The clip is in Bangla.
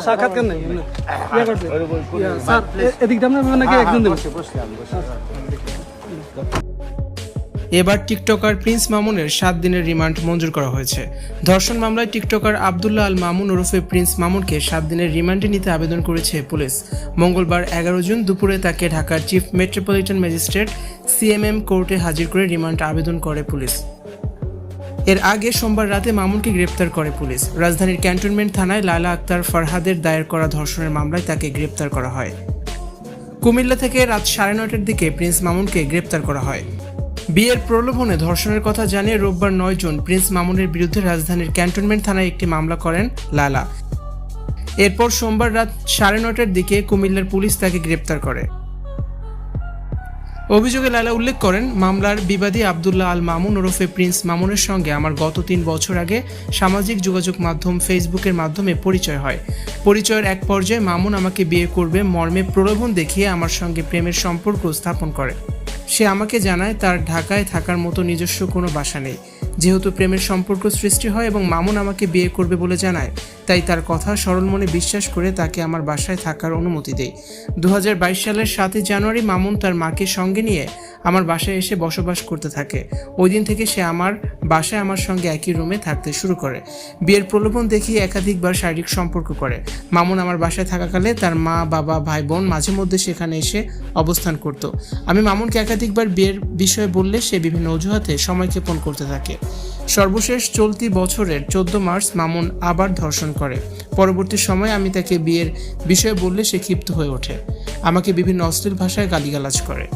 সাক্ষাৎকার নেই স্যার এ- এদিকটা আপনার নাকি একজন দেবেন? এবার টিকটকার প্রিন্স মামুনের সাত দিনের রিমান্ড মঞ্জুর করা হয়েছে। ধর্ষণ মামলায় টিকটকার আবদুল্লাহ আল মামুন ওরফে প্রিন্স মামুনকে সাত দিনের রিমান্ডে নিতে আবেদন করেছে পুলিশ। মঙ্গলবার এগারো জুন দুপুরে তাকে ঢাকার চিফ মেট্রোপলিটন ম্যাজিস্ট্রেট সিএমএম কোর্টে হাজির করে রিমান্ড আবেদন করে পুলিশ। এর আগে সোমবার রাতে মামুনকে গ্রেপ্তার করে পুলিশ। রাজধানীর ক্যান্টনমেন্ট থানায় লালা আক্তার ফরহাদের দায়ের করা ধর্ষণের মামলায় তাকে গ্রেপ্তার করা হয়। কুমিল্লা থেকে রাত সাড়ে নয়টার দিকে প্রিন্স মামুনকে গ্রেপ্তার করা হয়। বিয়ের প্রলোভনে ধর্ষণের কথা জানিয়ে রোববার নয় জুন প্রিন্স মামুনের বিরুদ্ধে রাজধানীর ক্যান্টনমেন্ট থানায় একটি মামলা করেন লালা। এরপর সোমবার রাত সাড়ে নটার দিকে কুমিল্লার পুলিশ তাকে গ্রেপ্তার করে। অভিযোগে লালা উল্লেখ করেন, মামলার বিবাদী আবদুল্লাহ আল মামুন ওরফে প্রিন্স মামুনের সঙ্গে আমার গত তিন বছর আগে সামাজিক যোগাযোগ মাধ্যম ফেসবুকের মাধ্যমে পরিচয় হয়। পরিচয়ের এক পর্যায়ে মামুন আমাকে বিয়ে করবে, মর্মে প্রলোভন দেখিয়ে আমার সঙ্গে প্রেমের সম্পর্ক স্থাপন করে। সে আমাকে জানায়, তার ঢাকায় থাকার মতো নিজস্ব কোনো বাসা নেই। যেহেতু প্রেমের সম্পর্ক সৃষ্টি হয় এবং মামুন আমাকে বিয়ে করবে বলে জানায় তাই তার কথা সরল মনে বিশ্বাস করে তাকে আমার বাসায় থাকার অনুমতি দেই। দু হাজার বাইশ সালের সাতই জানুয়ারি মামুন তার মাকে সঙ্গে নিয়ে আমার বাসায় এসে বসবাস করতে থাকে। ওই দিন থেকে সে আমার বাসায় আমার সঙ্গে একই রুমে থাকতে শুরু করে। বিয়ের প্রলোভন দেখিয়ে একাধিকবার শারীরিক সম্পর্ক করে। মামুন আমার বাসায় থাকাকালে তার মা, বাবা, ভাই, বোন মাঝে মধ্যে সেখানে এসে অবস্থান করত। আমি মামুনকে একাধিকবার বিয়ের বিষয়ে বললে সে বিভিন্ন অজুহাতে সময়ক্ষেপণ করতে থাকে। সর্বশেষ চলতি বছরের চোদ্দ মার্চ মামুন আবার ধর্ষণ করে। পরবর্তী সময়ে আমি তাকে বিয়ের বিষয়ে বললে সে ক্ষিপ্ত হয়ে ওঠে। আমাকে বিভিন্ন অশ্লীল ভাষায় গালিগালাজ করে।